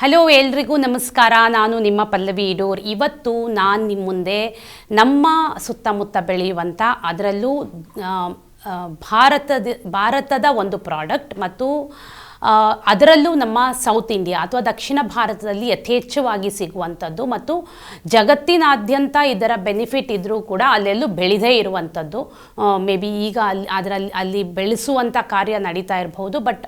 Hello ಎಲ್ರಿಗೂ ನಮಸ್ಕಾರ. ನಾನು ನಿಮ್ಮ ಪಲ್ಲವಿ ಇಡೋರ್. ಇವತ್ತು ನಾನು ನಿಮ್ಮ ಮುಂದೆ ನಮ್ಮ ಸುತ್ತಮುತ್ತ ಬೆಳೆಯುವಂಥ ಅದರಲ್ಲೂ ಭಾರತದ ಭಾರತದ ಒಂದು ಪ್ರಾಡಕ್ಟ್ ಮತ್ತು ಅದರಲ್ಲೂ ನಮ್ಮ ಸೌತ್ ಇಂಡಿಯಾ ಅಥವಾ ದಕ್ಷಿಣ ಭಾರತದಲ್ಲಿ ಯಥೇಚ್ಛವಾಗಿ ಸಿಗುವಂಥದ್ದು ಮತ್ತು ಜಗತ್ತಿನಾದ್ಯಂತ ಇದರ ಬೆನಿಫಿಟ್ ಇದ್ದರೂ ಕೂಡ ಅಲ್ಲೆಲ್ಲೂ ಬೆಳೆದೇ ಇರುವಂಥದ್ದು. ಮೇ ಬಿ ಈಗ ಅಲ್ಲಿ, ಅದರಲ್ಲಿ, ಅಲ್ಲಿ ಬೆಳೆಸುವಂಥ ಕಾರ್ಯ ನಡೀತಾ ಇರಬಹುದು ಬಟ್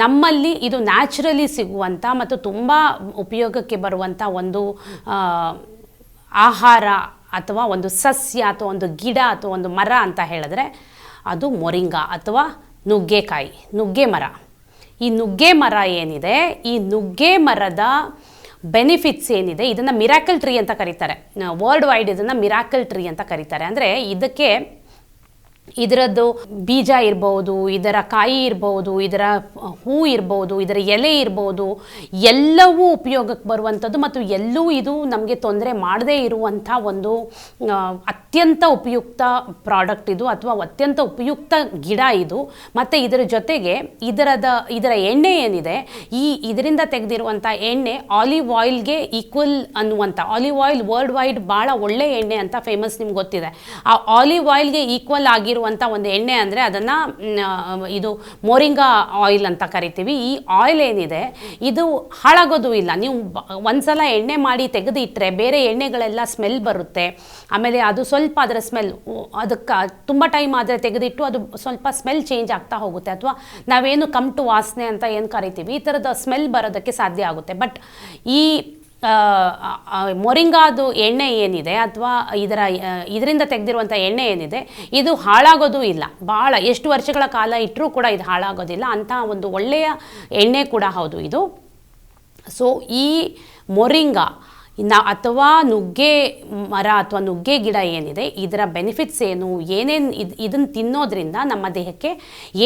ನಮ್ಮಲ್ಲಿ ಇದು ನ್ಯಾಚುರಲಿ ಸಿಗುವಂಥ ಮತ್ತು ತುಂಬ ಉಪಯೋಗಕ್ಕೆ ಬರುವಂಥ ಒಂದು ಆಹಾರ ಅಥವಾ ಒಂದು ಸಸ್ಯ ಅಥವಾ ಒಂದು ಗಿಡ ಅಥವಾ ಒಂದು ಮರ ಅಂತ ಹೇಳಿದ್ರೆ ಅದು ಮೊರಿಂಗ ಅಥವಾ ನುಗ್ಗೆಕಾಯಿ, ನುಗ್ಗೆ ಮರ. ಈ ನುಗ್ಗೆ ಮರ ಏನಿದೆ? ಈ ನುಗ್ಗೆ ಮರದ ಬೆನಿಫಿಟ್ಸ್ ಏನಿದೆ? ಇದನ್ನು ಮಿರಾಕಲ್ ಟ್ರೀ ಅಂತ ಕರೀತಾರೆ. ವರ್ಲ್ಡ್ ವೈಡ್ ಇದನ್ನು ಮಿರಾಕಲ್ ಟ್ರೀ ಅಂತ ಕರೀತಾರೆ. ಅಂದರೆ ಇದಕ್ಕೆ ಇದರದ್ದು ಬೀಜ ಇರ್ಬೋದು, ಇದರ ಕಾಯಿ ಇರ್ಬೋದು, ಇದರ ಹೂ ಇರ್ಬೋದು, ಇದರ ಎಲೆ ಇರ್ಬೋದು, ಎಲ್ಲವೂ ಉಪಯೋಗಕ್ಕೆ ಬರುವಂಥದ್ದು ಮತ್ತು ಎಲ್ಲೂ ಇದು ನಮಗೆ ತೊಂದರೆ ಮಾಡದೇ ಇರುವಂಥ ಒಂದು ಅತ್ಯಂತ ಉಪಯುಕ್ತ ಪ್ರಾಡಕ್ಟ್ ಇದು ಅಥವಾ ಅತ್ಯಂತ ಉಪಯುಕ್ತ ಗಿಡ ಇದು. ಮತ್ತು ಇದರ ಜೊತೆಗೆ ಇದರದ, ಇದರ ಎಣ್ಣೆ ಏನಿದೆ, ಈ ಇದರಿಂದ ತೆಗೆದಿರುವಂಥ ಎಣ್ಣೆ ಆಲಿವ್ ಆಯಿಲ್ಗೆ ಈಕ್ವಲ್ ಅನ್ನುವಂಥ, ಆಲಿವ್ ಆಯಿಲ್ ವರ್ಲ್ಡ್ ವೈಡ್ ಭಾಳ ಒಳ್ಳೆ ಎಣ್ಣೆ ಅಂತ ಫೇಮಸ್ ನಿಮ್ಗೆ ಗೊತ್ತಿದೆ. ಆ ಆಲಿವ್ ಆಯಿಲ್ಗೆ ಈಕ್ವಲ್ ಆಗಿರುವಂಥ ಒಂದು ಎಣ್ಣೆ ಅಂದರೆ ಅದನ್ನು ಇದು ಮೋರಿಂಗಾ ಆಯಿಲ್ ಅಂತ ಕರಿತೀವಿ. ಈ ಆಯಿಲ್ ಏನಿದೆ, ಇದು ಹಾಳಾಗೋದು ಇಲ್ಲ. ನೀವು ಬ- ಒಂದ್ಸಲ ಎಣ್ಣೆ ಮಾಡಿ ತೆಗೆದಿಟ್ಟರೆ ಬೇರೆ ಎಣ್ಣೆಗಳೆಲ್ಲ ಸ್ಮೆಲ್ ಬರುತ್ತೆ. ಆಮೇಲೆ ಅದು ಸ್ವಲ್ಪ ಅದರ ಸ್ಮೆಲ್ ಅದಕ್ಕೆ ತುಂಬ ಟೈಮ್ ಆದರೆ ತೆಗೆದಿಟ್ಟು ಅದು ಸ್ವಲ್ಪ ಸ್ಮೆಲ್ ಚೇಂಜ್ ಆಗ್ತಾ ಹೋಗುತ್ತೆ. ಅಥವಾ ನಾವೇನು ಕಮ್ ಟು ವಾಸನೆ ಅಂತ ಏನು ಕರಿತೀವಿ? ಈ ಥರದ ಸ್ಮೆಲ್ ಬರೋದಕ್ಕೆ ಸಾಧ್ಯ ಆಗುತ್ತೆ. ಬಟ್ ಈ ಮೊರಿಂಗಾದು ಎಣ್ಣೆ ಏನಿದೆ ಅಥವಾ ಇದರ ಇದರಿಂದ ತೆಗೆದಿರುವಂಥ ಎಣ್ಣೆ ಏನಿದೆ, ಇದು ಹಾಳಾಗೋದು ಇಲ್ಲ. ಭಾಳ, ಎಷ್ಟು ವರ್ಷಗಳ ಕಾಲ ಇಟ್ಟರೂ ಕೂಡ ಇದು ಹಾಳಾಗೋದಿಲ್ಲ. ಅಂಥ ಒಂದು ಒಳ್ಳೆಯ ಎಣ್ಣೆ ಕೂಡ ಹೌದು ಇದು. ಸೊ ಈ ಮೊರಿಂಗ, ಇನ್ನು ಅಥವಾ ನುಗ್ಗೆ ಮರ ಅಥವಾ ನುಗ್ಗೆ ಗಿಡ ಏನಿದೆ, ಇದರ ಬೆನಿಫಿಟ್ಸ್ ಏನು, ಏನೇನು ಇದು ಇದನ್ನು ತಿನ್ನೋದ್ರಿಂದ ನಮ್ಮ ದೇಹಕ್ಕೆ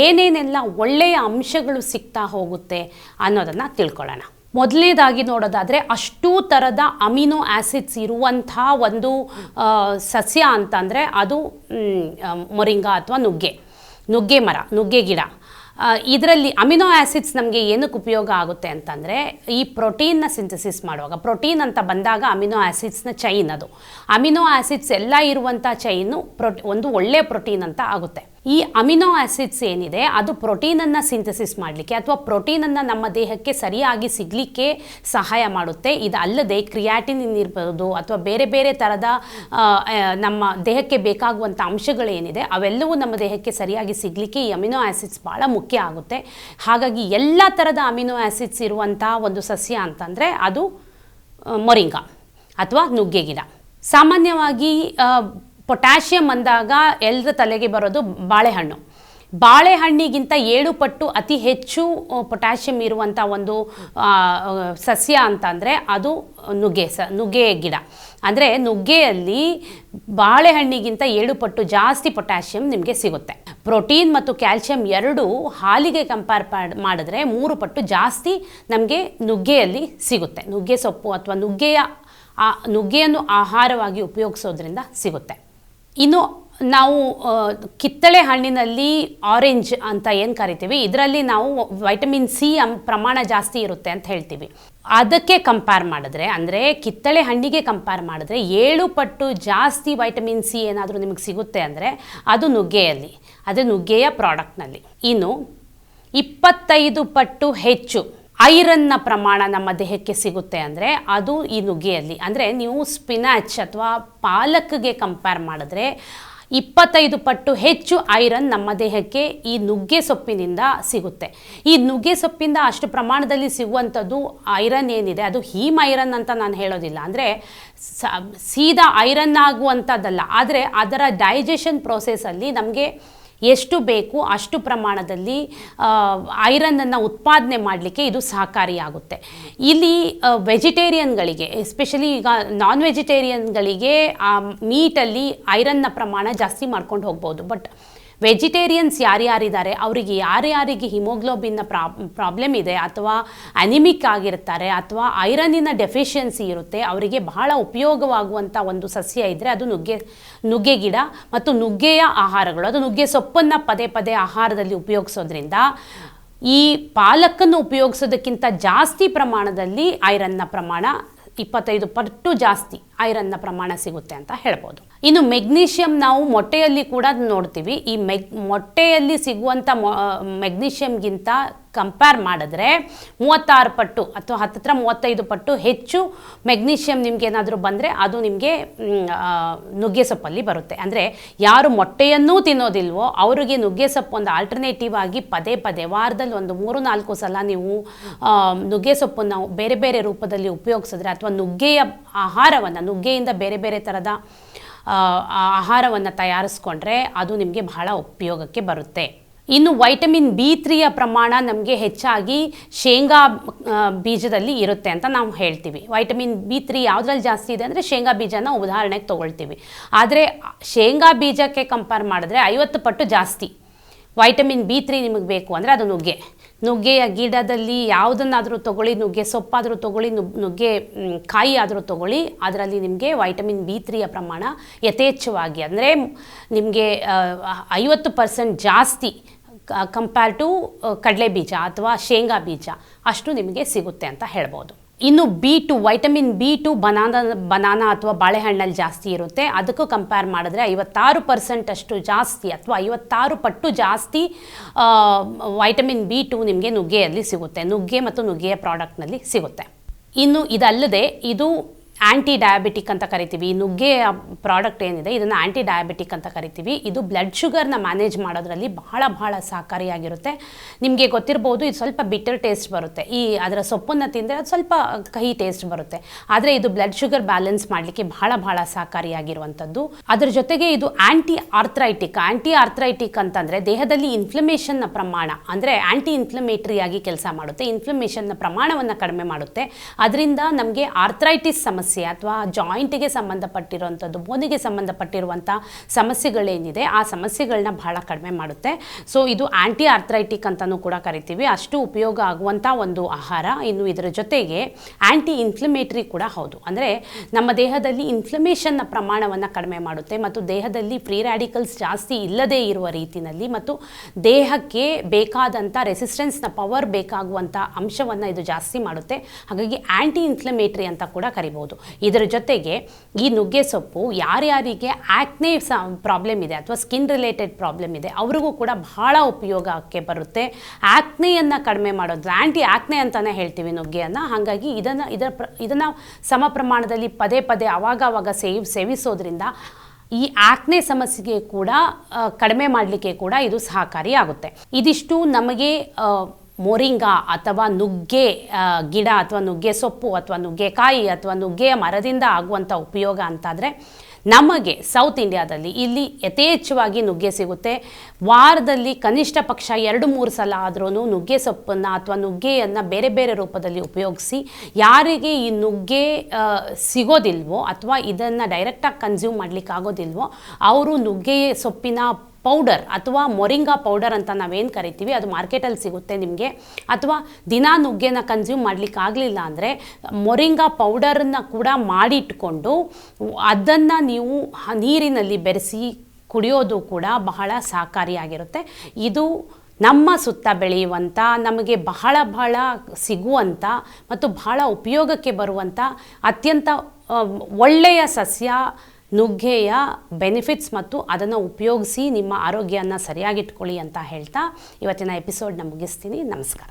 ಏನೇನೆಲ್ಲ ಒಳ್ಳೆಯ ಅಂಶಗಳು ಸಿಗ್ತಾ ಹೋಗುತ್ತೆ ಅನ್ನೋದನ್ನು ತಿಳ್ಕೊಳ್ಳೋಣ. ಮೊದಲನೇದಾಗಿ ನೋಡೋದಾದರೆ ಅಷ್ಟೂ ಥರದ ಅಮಿನೋ ಆ್ಯಸಿಡ್ಸ್ ಇರುವಂಥ ಒಂದು ಸಸ್ಯ ಅಂತಂದರೆ ಅದು ಮೊರಿಂಗ ಅಥವಾ ನುಗ್ಗೆ ನುಗ್ಗೆ ಮರ, ನುಗ್ಗೆ ಗಿಡ. ಇದರಲ್ಲಿ ಅಮಿನೋ ಆ್ಯಸಿಡ್ಸ್ ನಮಗೆ ಏನಕ್ಕೆ ಉಪಯೋಗ ಆಗುತ್ತೆ ಅಂತಂದರೆ ಈ ಪ್ರೋಟೀನ್ನ ಸಿಂಥಸಿಸ್ ಮಾಡುವಾಗ, ಪ್ರೋಟೀನ್ ಅಂತ ಬಂದಾಗ ಅಮಿನೋ ಆ್ಯಸಿಡ್ಸ್ನ ಚೈನ್ ಅದು. ಅಮಿನೋ ಆ್ಯಸಿಡ್ಸ್ ಎಲ್ಲ ಇರುವಂಥ ಚೈನು ಪ್ರೊ ಒಂದು ಒಳ್ಳೆಯ ಪ್ರೋಟೀನ್ ಅಂತ ಆಗುತ್ತೆ. ಈ ಅಮಿನೋ ಆಸಿಡ್ಸ್ ಏನಿದೆ, ಅದು ಪ್ರೋಟೀನನ್ನು ಸಿಂಥಸಿಸ್ ಮಾಡಲಿಕ್ಕೆ ಅಥವಾ ಪ್ರೋಟೀನನ್ನು ನಮ್ಮ ದೇಹಕ್ಕೆ ಸರಿಯಾಗಿ ಸಿಗಲಿಕ್ಕೆ ಸಹಾಯ ಮಾಡುತ್ತೆ. ಇದು ಅಲ್ಲದೆ ಕ್ರಿಯಾಟಿನ್ ಇರ್ಬೋದು ಅಥವಾ ಬೇರೆ ಬೇರೆ ಥರದ ನಮ್ಮ ದೇಹಕ್ಕೆ ಬೇಕಾಗುವಂಥ ಅಂಶಗಳೇನಿದೆ, ಅವೆಲ್ಲವೂ ನಮ್ಮ ದೇಹಕ್ಕೆ ಸರಿಯಾಗಿ ಸಿಗಲಿಕ್ಕೆ ಈ ಅಮಿನೋ ಆ್ಯಸಿಡ್ಸ್ ಭಾಳ ಮುಖ್ಯ ಆಗುತ್ತೆ. ಹಾಗಾಗಿ ಎಲ್ಲ ಥರದ ಅಮಿನೋ ಆ್ಯಸಿಡ್ಸ್ ಇರುವಂಥ ಒಂದು ಸಸ್ಯ ಅಂತಂದರೆ ಅದು ಮೊರಿಂಗ ಅಥವಾ ನುಗ್ಗೆ ಗಿಡ ಸಾಮಾನ್ಯವಾಗಿ ಪೊಟ್ಯಾಷಿಯಮ್ ಅಂದಾಗ ಎಲ್ಲರ ತಲೆಗೆ ಬರೋದು ಬಾಳೆಹಣ್ಣು. ಬಾಳೆಹಣ್ಣಿಗಿಂತ ಏಳು ಪಟ್ಟು ಅತಿ ಹೆಚ್ಚು ಪೊಟ್ಯಾಷಿಯಂ ಇರುವಂಥ ಒಂದು ಸಸ್ಯ ಅಂತಂದರೆ ಅದು ನುಗ್ಗೆ, ಸ, ನುಗ್ಗೆ ಗಿಡ. ಅಂದರೆ ನುಗ್ಗೆಯಲ್ಲಿ ಬಾಳೆಹಣ್ಣಿಗಿಂತ ಏಳು ಪಟ್ಟು ಜಾಸ್ತಿ ಪೊಟ್ಯಾಷಿಯಂ ನಿಮಗೆ ಸಿಗುತ್ತೆ. ಪ್ರೋಟೀನ್ ಮತ್ತು ಕ್ಯಾಲ್ಸಿಯಂ ಎರಡೂ ಹಾಲಿಗೆ ಕಂಪೇರ್ ಮಾಡಿದ್ರೆ ಮೂರು ಪಟ್ಟು ಜಾಸ್ತಿ ನಮಗೆ ನುಗ್ಗೆಯಲ್ಲಿ ಸಿಗುತ್ತೆ. ನುಗ್ಗೆ ಸೊಪ್ಪು ಅಥವಾ ನುಗ್ಗೆಯ, ಆ, ನುಗ್ಗೆಯನ್ನು ಆಹಾರವಾಗಿ ಉಪಯೋಗಿಸೋದ್ರಿಂದ ಸಿಗುತ್ತೆ. ಇನ್ನು ನಾವು ಕಿತ್ತಳೆ ಹಣ್ಣಿನಲ್ಲಿ ಆರೆಂಜ್ ಅಂತ ಏನು ಕರಿತೀವಿ, ಇದರಲ್ಲಿ ನಾವು ವೈಟಮಿನ್ ಸಿ ಪ್ರಮಾಣ ಜಾಸ್ತಿ ಇರುತ್ತೆ ಅಂತ ಹೇಳ್ತೀವಿ. ಅದಕ್ಕೆ ಕಂಪೇರ್ ಮಾಡಿದ್ರೆ, ಅಂದರೆ ಕಿತ್ತಳೆ ಹಣ್ಣಿಗೆ ಕಂಪೇರ್ ಮಾಡಿದ್ರೆ ಏಳು ಪಟ್ಟು ಜಾಸ್ತಿ ವೈಟಮಿನ್ ಸಿ ಏನಾದರೂ ನಿಮಗೆ ಸಿಗುತ್ತೆ ಅಂದರೆ ಅದು ನುಗ್ಗೆಯಲ್ಲಿ, ಅದು ನುಗ್ಗೆಯ ಪ್ರಾಡಕ್ಟ್ನಲ್ಲಿ ಇನ್ನು ಇಪ್ಪತ್ತೈದು ಪಟ್ಟು ಹೆಚ್ಚು. ಐರನ್ನ ಪ್ರಮಾಣ ನಮ್ಮ ದೇಹಕ್ಕೆ ಸಿಗುತ್ತೆ ಅಂದರೆ ಅದು ಈ ನುಗ್ಗೆಯಲ್ಲಿ. ಅಂದರೆ ನೀವು ಸ್ಪಿನಾಚ್ ಅಥವಾ ಪಾಲಕ್ಗೆ ಕಂಪೇರ್ ಮಾಡಿದ್ರೆ ಇಪ್ಪತ್ತೈದು ಪಟ್ಟು ಹೆಚ್ಚು ಐರನ್ ನಮ್ಮ ದೇಹಕ್ಕೆ ಈ ನುಗ್ಗೆ ಸೊಪ್ಪಿನಿಂದ ಸಿಗುತ್ತೆ. ಈ ನುಗ್ಗೆ ಸೊಪ್ಪಿಂದ ಅಷ್ಟು ಪ್ರಮಾಣದಲ್ಲಿ ಸಿಗುವಂಥದ್ದು ಐರನ್ ಏನಿದೆ? ಅದು ಹೀಮ್ ಐರನ್ ಅಂತ ನಾನು ಹೇಳೋದಿಲ್ಲ. ಅಂದರೆ ಸೀದಾ ಐರನ್ ಆಗುವಂಥದ್ದಲ್ಲ. ಆದರೆ ಅದರ ಡೈಜೆಷನ್ ಪ್ರೋಸೆಸಲ್ಲಿ ನಮಗೆ ಎಷ್ಟು ಬೇಕು ಅಷ್ಟು ಪ್ರಮಾಣದಲ್ಲಿ ಐರನ್ನನ್ನು ಉತ್ಪಾದನೆ ಮಾಡಲಿಕ್ಕೆ ಇದು ಸಹಕಾರಿಯಾಗುತ್ತೆ. ಇಲ್ಲಿ ವೆಜಿಟೇರಿಯನ್ಗಳಿಗೆ, ಎಸ್ಪೆಷಲಿ ಈಗ ನಾನ್ ವೆಜಿಟೇರಿಯನ್ಗಳಿಗೆ ಮೀಟಲ್ಲಿ ಐರನ್ನ ಪ್ರಮಾಣ ಜಾಸ್ತಿ ಮಾಡ್ಕೊಂಡು ಹೋಗ್ಬೋದು. ಬಟ್ ವೆಜಿಟೇರಿಯನ್ಸ್ ಯಾರ್ಯಾರಿದ್ದಾರೆ, ಅವರಿಗೆ ಯಾರ್ಯಾರಿಗೆ ಹಿಮೋಗ್ಲೋಬಿನ್ನ ಪ್ರಾಬ್ಲಮ್ ಇದೆ ಅಥವಾ ಅನಿಮಿಕ್ ಆಗಿರ್ತಾರೆ ಅಥವಾ ಐರನ್ನಿನ ಡೆಫಿಷಿಯನ್ಸಿ ಇರುತ್ತೆ, ಅವರಿಗೆ ಬಹಳ ಉಪಯೋಗವಾಗುವಂಥ ಒಂದು ಸಸ್ಯ ಇದ್ದರೆ ಅದು ನುಗ್ಗೆ ನುಗ್ಗೆ ಗಿಡ ಮತ್ತು ನುಗ್ಗೆಯ ಆಹಾರಗಳು. ಅದು ನುಗ್ಗೆ ಸೊಪ್ಪನ್ನು ಪದೇ ಪದೇ ಆಹಾರದಲ್ಲಿ ಉಪಯೋಗಿಸೋದ್ರಿಂದ ಈ ಪಾಲಕನ್ನು ಉಪಯೋಗಿಸೋದಕ್ಕಿಂತ ಜಾಸ್ತಿ ಪ್ರಮಾಣದಲ್ಲಿ ಐರನ್ನ ಪ್ರಮಾಣ, ಇಪ್ಪತ್ತೈದು ಪಟ್ಟು ಜಾಸ್ತಿ ಐರನ್ನ ಪ್ರಮಾಣ ಸಿಗುತ್ತೆ ಅಂತ ಹೇಳ್ಬೋದು. ಇನ್ನು ಮೆಗ್ನೀಷಿಯಂ ನಾವು ಮೊಟ್ಟೆಯಲ್ಲಿ ಕೂಡ ನೋಡ್ತೀವಿ. ಈ ಮೆಗ್, ಮೊಟ್ಟೆಯಲ್ಲಿ ಸಿಗುವಂಥ ಮೆಗ್ನೀಷಿಯಂಗಿಂತ ಕಂಪೇರ್ ಮಾಡಿದ್ರೆ ಮೂವತ್ತಾರು ಪಟ್ಟು ಅಥವಾ ಹತ್ತಿರ ಮೂವತ್ತೈದು ಪಟ್ಟು ಹೆಚ್ಚು ಮೆಗ್ನೀಷಿಯಂ ನಿಮ್ಗೆ ಏನಾದರೂ ಬಂದರೆ ಅದು ನಿಮಗೆ ನುಗ್ಗೆ ಸೊಪ್ಪಲ್ಲಿ ಬರುತ್ತೆ. ಅಂದರೆ ಯಾರು ಮೊಟ್ಟೆಯನ್ನೂ ತಿನ್ನೋದಿಲ್ವೋ ಅವರಿಗೆ ನುಗ್ಗೆ ಸೊಪ್ಪು ಒಂದು ಆಲ್ಟರ್ನೇಟಿವ್ ಆಗಿ ಪದೇ ಪದೇ ವಾರದಲ್ಲಿ ಒಂದು ಮೂರು ನಾಲ್ಕು ಸಲ ನೀವು ನುಗ್ಗೆ ಸೊಪ್ಪನ್ನು ಬೇರೆ ಬೇರೆ ರೂಪದಲ್ಲಿ ಉಪಯೋಗಿಸಿದ್ರೆ ಅಥವಾ ನುಗ್ಗೆಯ ಆಹಾರವನ್ನು, ನುಗ್ಗೆಯಿಂದ ಬೇರೆ ಬೇರೆ ಥರದ ಆಹಾರವನ್ನು ತಯಾರಿಸ್ಕೊಂಡ್ರೆ ಅದು ನಿಮಗೆ ಬಹಳ ಉಪಯೋಗಕ್ಕೆ ಬರುತ್ತೆ. ಇನ್ನು ವೈಟಮಿನ್ ಬಿ ತ್ರೀಯ ಪ್ರಮಾಣ ನಮಗೆ ಹೆಚ್ಚಾಗಿ ಶೇಂಗಾ ಬೀಜದಲ್ಲಿ ಇರುತ್ತೆ ಅಂತ ನಾವು ಹೇಳ್ತೀವಿ. ವೈಟಮಿನ್ ಬಿ ತ್ರೀ ಯಾವುದ್ರಲ್ಲಿ ಜಾಸ್ತಿ ಇದೆ ಅಂದರೆ ಶೇಂಗಾ ಬೀಜನ ಉದಾಹರಣೆಗೆ ತೊಗೊಳ್ತೀವಿ. ಆದರೆ ಶೇಂಗಾ ಬೀಜಕ್ಕೆ ಕಂಪೇರ್ ಮಾಡಿದ್ರೆ ಐವತ್ತು ಪಟ್ಟು ಜಾಸ್ತಿ. ವೈಟಮಿನ್ ಬಿ ತ್ರೀ ನಿಮಗೆ ಬೇಕು ಅಂದರೆ ಅದು ನುಗ್ಗೆ. ನುಗ್ಗೆಯ ಗಿಡದಲ್ಲಿ ಯಾವುದನ್ನಾದರೂ ತೊಗೊಳ್ಳಿ, ನುಗ್ಗೆ ಸೊಪ್ಪಾದರೂ ತೊಗೊಳ್ಳಿ ನುಗ್ ನುಗ್ಗೆ ಕಾಯಿ ಆದರೂ ತೊಗೊಳ್ಳಿ, ಅದರಲ್ಲಿ ನಿಮಗೆ ವೈಟಮಿನ್ ಬಿ ತ್ರೀಯ ಪ್ರಮಾಣ ಯಥೇಚ್ಛವಾಗಿ ಅಂದರೆ ನಿಮಗೆ ಐವತ್ತು ಪರ್ಸೆಂಟ್ ಜಾಸ್ತಿ ಕಂಪೇರ್ ಟು ಕಡಲೆ ಬೀಜ ಅಥವಾ ಶೇಂಗಾ ಬೀಜ ಅಷ್ಟು ನಿಮಗೆ ಸಿಗುತ್ತೆ ಅಂತ ಹೇಳ್ಬೋದು. ಇನ್ನು B two, vitamin B two banana, banana ಅಥವಾ ಬಾಳೆಹಣ್ಣಲ್ಲಿ ಜಾಸ್ತಿ ಇರುತ್ತೆ. ಅದಕ್ಕೂ ಕಂಪೇರ್ ಮಾಡಿದ್ರೆ ಐವತ್ತಾರು ಪರ್ಸೆಂಟ್ ಅಷ್ಟು ಜಾಸ್ತಿ ಅಥವಾ ಐವತ್ತಾರು ಪಟ್ಟು ಜಾಸ್ತಿ ವೈಟಮಿನ್ ಬಿ ಟು ನಿಮಗೆ ನುಗ್ಗೆಯಲ್ಲಿ ಸಿಗುತ್ತೆ. ನುಗ್ಗೆ ಮತ್ತು ನುಗ್ಗೆಯ ಪ್ರಾಡಕ್ಟ್ನಲ್ಲಿ ಸಿಗುತ್ತೆ. ಇನ್ನು ಇದಲ್ಲದೆ ಇದು ಆ್ಯಂಟಿ ಡಯಾಬಿಟಿಕ್ ಅಂತ ಕರಿತೀವಿ. ನುಗ್ಗೆ ಪ್ರಾಡಕ್ಟ್ ಏನಿದೆ, ಇದನ್ನು ಆ್ಯಂಟಿ ಡಯಾಬಿಟಿಕ್ ಅಂತ ಕರಿತೀವಿ. ಇದು ಬ್ಲಡ್ ಶುಗರ್ನ ಮ್ಯಾನೇಜ್ ಮಾಡೋದ್ರಲ್ಲಿ ಬಹಳ ಬಹಳ ಸಹಕಾರಿಯಾಗಿರುತ್ತೆ. ನಿಮಗೆ ಗೊತ್ತಿರ್ಬೋದು, ಇದು ಸ್ವಲ್ಪ ಬಿಟರ್ ಟೇಸ್ಟ್ ಬರುತ್ತೆ. ಈ ಅದರ ಸೊಪ್ಪನ್ನು ತಿಂದರೆ ಅದು ಸ್ವಲ್ಪ ಕಹಿ ಟೇಸ್ಟ್ ಬರುತ್ತೆ. ಆದರೆ ಇದು ಬ್ಲಡ್ ಶುಗರ್ ಬ್ಯಾಲೆನ್ಸ್ ಮಾಡಲಿಕ್ಕೆ ಬಹಳ ಬಹಳ ಸಹಕಾರಿಯಾಗಿರುವಂಥದ್ದು. ಅದರ ಜೊತೆಗೆ ಇದು ಆ್ಯಂಟಿ ಆರ್ಥ್ರೈಟಿಕ್ ಆ್ಯಂಟಿ ಆರ್ಥ್ರೈಟಿಕ್ ಅಂತಂದರೆ ದೇಹದಲ್ಲಿ ಇನ್ಫ್ಲಮೇಷನ್ನ ಪ್ರಮಾಣ, ಅಂದರೆ ಆ್ಯಂಟಿ ಇನ್ಫ್ಲಮೇಟ್ರಿಯಾಗಿ ಕೆಲಸ ಮಾಡುತ್ತೆ. ಇನ್ಫ್ಲಮೇಷನ್ನ ಪ್ರಮಾಣವನ್ನು ಕಡಿಮೆ ಮಾಡುತ್ತೆ. ಅದರಿಂದ ನಮಗೆ ಆರ್ಥ್ರೈಟಿಸ್ ಸಮಸ್ಯೆ ಅಥವಾ ಜಾಯಿಂಟಿಗೆ ಸಂಬಂಧಪಟ್ಟಿರುವಂಥದ್ದು ಬೋನಿಗೆ ಸಂಬಂಧಪಟ್ಟಿರುವಂಥ ಸಮಸ್ಯೆಗಳೇನಿದೆ, ಆ ಸಮಸ್ಯೆಗಳನ್ನ ಬಹಳ ಕಡಿಮೆ ಮಾಡುತ್ತೆ. ಸೊ ಇದು ಆ್ಯಂಟಿ ಆರ್ಥ್ರೈಟಿಕ್ ಅಂತಲೂ ಕೂಡ ಕರಿತೀವಿ. ಅಷ್ಟು ಉಪಯೋಗ ಆಗುವಂಥ ಒಂದು ಆಹಾರ. ಇನ್ನು ಇದರ ಜೊತೆಗೆ ಆ್ಯಂಟಿ ಇನ್ಫ್ಲಮೇಟ್ರಿ ಕೂಡ ಹೌದು. ಅಂದರೆ ನಮ್ಮ ದೇಹದಲ್ಲಿ ಇನ್ಫ್ಲಮೇಷನ್ನ ಪ್ರಮಾಣವನ್ನು ಕಡಿಮೆ ಮಾಡುತ್ತೆ ಮತ್ತು ದೇಹದಲ್ಲಿ ಫ್ರೀ ರ್ಯಾಡಿಕಲ್ಸ್ ಜಾಸ್ತಿ ಇಲ್ಲದೇ ಇರುವ ರೀತಿಯಲ್ಲಿ ಮತ್ತು ದೇಹಕ್ಕೆ ಬೇಕಾದಂಥ ರೆಸಿಸ್ಟೆನ್ಸ್ನ ಪವರ್ ಬೇಕಾಗುವಂಥ ಅಂಶವನ್ನು ಇದು ಜಾಸ್ತಿ ಮಾಡುತ್ತೆ. ಹಾಗಾಗಿ ಆ್ಯಂಟಿ ಇನ್ಫ್ಲಮೇಟ್ರಿ ಅಂತ ಕೂಡ ಕರಿಬೋದು. ಇದರ ಜೊತೆಗೆ ಈ ನುಗ್ಗೆ ಸೊಪ್ಪು ಯಾರ್ಯಾರಿಗೆ ಆ್ಯಕ್ನೆ ಸ ಪ್ರಾಬ್ಲಮ್ ಇದೆ ಅಥವಾ ಸ್ಕಿನ್ ರಿಲೇಟೆಡ್ ಪ್ರಾಬ್ಲಮ್ ಇದೆ, ಅವ್ರಿಗೂ ಕೂಡ ಬಹಳ ಉಪಯೋಗಕ್ಕೆ ಬರುತ್ತೆ. ಆ್ಯಕ್ನೆಯನ್ನು ಕಡಿಮೆ ಮಾಡೋದು ಆ್ಯಂಟಿ ಆ್ಯಕ್ನೆ ಅಂತಲೇ ಹೇಳ್ತೀವಿ ನುಗ್ಗೆಯನ್ನು. ಹಾಗಾಗಿ ಇದನ್ನು, ಇದರ ಪ್ರ, ಇದನ್ನು ಸಮ ಪ್ರಮಾಣದಲ್ಲಿ ಪದೇ ಪದೇ ಅವಾಗ ಅವಾಗ ಸೇವ್, ಸೇವಿಸೋದ್ರಿಂದ ಈ ಆಕ್ನೆ ಸಮಸ್ಯೆಗೆ ಕೂಡ ಕಡಿಮೆ ಮಾಡಲಿಕ್ಕೆ ಕೂಡ ಇದು ಸಹಕಾರಿಯಾಗುತ್ತೆ ಇದಿಷ್ಟು ನಮಗೆ ಮೊರಿಂಗಾ ಅಥವಾ ನುಗ್ಗೆ ಗಿಡ ಅಥವಾ ನುಗ್ಗೆ, ಸೊಪ್ಪು ಅಥವಾ ನುಗ್ಗೆಕಾಯಿ ಅಥವಾ ನುಗ್ಗೆಯ ಮರದಿಂದ ಆಗುವಂಥ ಉಪಯೋಗ ಅಂತಾದರೆ ನಮಗೆ ಸೌತ್ ಇಂಡಿಯಾದಲ್ಲಿ ಇಲ್ಲಿ ಯಥೇಚ್ಛವಾಗಿ ನುಗ್ಗೆ ಸಿಗುತ್ತೆ. ವಾರದಲ್ಲಿ ಕನಿಷ್ಠ ಪಕ್ಷ ಎರಡು ಮೂರು ಸಲ ಆದ್ರೂ ನುಗ್ಗೆ ಸೊಪ್ಪನ್ನು ಅಥವಾ ನುಗ್ಗೆಯನ್ನು ಬೇರೆ ಬೇರೆ ರೂಪದಲ್ಲಿ ಉಪಯೋಗಿಸಿ ಯಾರಿಗೆ ಈ ನುಗ್ಗೆ ಸಿಗೋದಿಲ್ವೋ ಅಥವಾ ಇದನ್ನು ಡೈರೆಕ್ಟಾಗಿ ಕನ್ಸ್ಯೂಮ್ ಮಾಡಲಿಕ್ಕಾಗೋದಿಲ್ವೋ, ಅವರು ನುಗ್ಗೆ ಸೊಪ್ಪಿನ ಪೌಡರ್ ಅಥವಾ ಮೊರಿಂಗಾ ಪೌಡರ್ ಅಂತ ನಾವೇನು ಕರಿತೀವಿ, ಅದು ಮಾರ್ಕೆಟಲ್ಲಿ ಸಿಗುತ್ತೆ ನಿಮಗೆ. ಅಥವಾ ದಿನಾ ನುಗ್ಗೆನ ಕನ್ಸ್ಯೂಮ್ ಮಾಡಲಿಕ್ಕೆ ಆಗಲಿಲ್ಲ ಅಂದರೆ ಮೊರಿಂಗಾ ಪೌಡರನ್ನು ಕೂಡ ಮಾಡಿಟ್ಕೊಂಡು ಅದನ್ನು ನೀವು ನೀರಿನಲ್ಲಿ ಬೆರೆಸಿ ಕುಡಿಯೋದು ಕೂಡ ಬಹಳ ಸಹಕಾರಿಯಾಗಿರುತ್ತೆ ಇದು ನಮ್ಮ ಸುತ್ತ ಬೆಳೆಯುವಂಥ ನಮಗೆ ಬಹಳ ಬಹಳ ಸಿಗುವಂಥ ಮತ್ತು ಬಹಳ ಉಪಯೋಗಕ್ಕೆ ಬರುವಂಥ ಅತ್ಯಂತ ಒಳ್ಳೆಯ ಸಸ್ಯ ನುಗ್ಗೆಯ ಬೆನಿಫಿಟ್ಸ್ ಮತ್ತು ಅದನ್ನು ಉಪಯೋಗಿಸಿ ನಿಮ್ಮ ಆರೋಗ್ಯನ ಸರಿಯಾಗಿಟ್ಕೊಳ್ಳಿ ಅಂತ ಹೇಳ್ತಾ ಇವತ್ತಿನ ಎಪಿಸೋಡ್ನ ಮುಗಿಸ್ತೀನಿ. ನಮಸ್ಕಾರ.